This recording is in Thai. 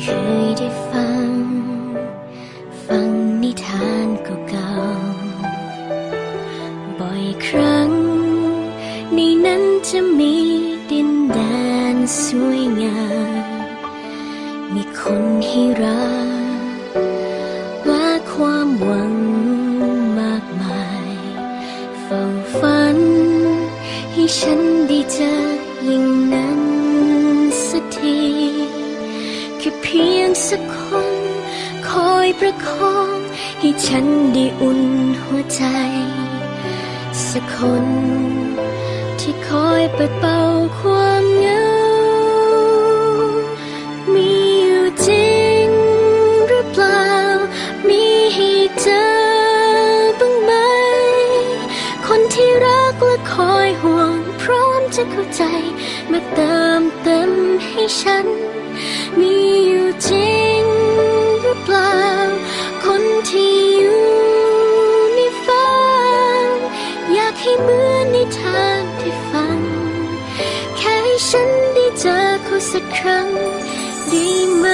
เคยได้ฟัง ฟังนิทานเก่าๆบ่อยครั้ง ในนั้นจะมีดินแดนสวยงาม มีคนให้รักและความหวังมากมาย เฝ้าฝัน ให้ฉันได้เจอ สักคน คอยประคอง ให้ฉันได้อุ่นหัวใจ สักคน ที่คอยปัดเป่าความเหงามีอยู่จริงหรือเปล่า มีให้เจอบ้างไหม คนที่รักและคอยห่วง พร้อมจะเข้าใจ มาเติมเต็มให้ฉัน ทางที่ฝัน แค่ให้ฉันได้เจอเขาสักครั้ง ดีไหม